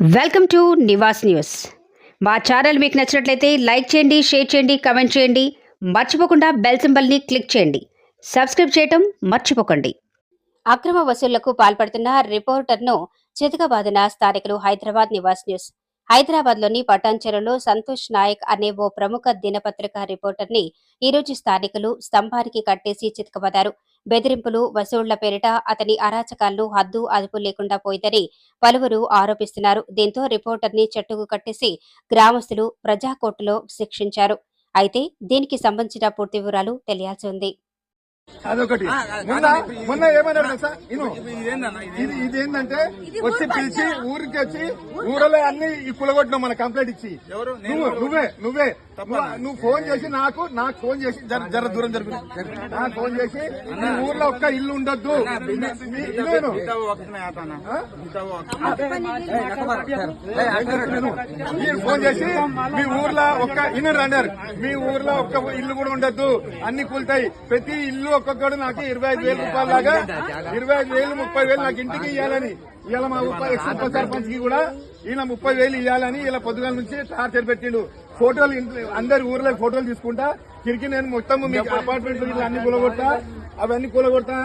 Welcome to Nivas news. మా channel మీకు నచ్చినట్లయితే లైక్ చేయండి షేర్ చేయండి కమెంట్ చేయండి. మర్చిపోకుండా బెల్ సింబల్ని క్లిక్ చేయండి. సబ్స్క్రైబ్ చేయటం మర్చిపోకండి. అక్రమ వసూళ్ళకు పాల్పడుతున్న రిపోర్టర్ను చితకబాదిన స్థానికులు హైదరాబాద్ నివాస్ న్యూస్. హైదరాబాద్లోని పటాన్చెరులో సంతోష్ నాయక్ అనే ఓ ప్రముఖ దినపత్రిక రిపోర్టర్ని ఈరోజు స్థానికులు స్తంభానికి కట్టేసి చితకబదారు బెదిరింపులు వసూళ్ళ పేరిట అతని అరాచకాలను హద్దు అదుపు లేకుండా పోయిందని పలువురు ఆరోపిస్తున్నారు. దీంతో రిపోర్టర్ని చెట్టుకు కట్టేసి గ్రామస్తులు ప్రజాకోర్టులో శిక్షించారు. అయితే దీనికి సంబంధించిన పూర్తి వివరాలు తెలియాల్సి ఉంది. అదొకటి. మొన్న మొన్న ఏమన్నాడు తెలుసా? ఇను ఇది ఇది ఏంటంటే వచ్చి పిలిచి ఊరికి వచ్చి ఊరలో అన్ని ఈ కులగొట్టినావు మన కంప్లైంట్ ఇచ్చి. ఎవరు? నువ్వు నువ్వే నువ్వే. ఫోన్ చేసి నాకు నాకు ఫోన్ చేసి జర జర దూరం జరిపి నాకు ఫోన్ చేసి ఊర్లో ఒక్క ఇల్లు ఉండొద్దు? మీరు ఫోన్ చేసి మీ ఊర్లో ఒక్క ఇల్లు అన్నారు. మీ ఊర్లో ఒక్క ఇల్లు కూడా ఉండద్దు. అన్ని కూలుతాయి. ప్రతి ఇల్లు ఒక్కొక్కడు నాకు ఇరవై ఐదు వేల రూపాయల లాగా ఇరవై ఐదు వేలు ముప్పై వేలు నాకు ఇంటికి ఇవ్వాలని ఇలా మా ఉప ఎక్స్ ఉప సర్పంచ్కి కూడా ఈయన ముప్పై వేలు ఇవ్వాలని ఇలా పొద్దుగాల నుంచి టార్చర్ పెట్టిండు. ఫోటోలు అందరి ఊర్లో ఫోటోలు తీసుకుంటా. తిరిగి నేను మొత్తం మీకు అపార్ట్మెంట్ అన్ని కూలగొడతా. అవన్నీ కూలగొడతా.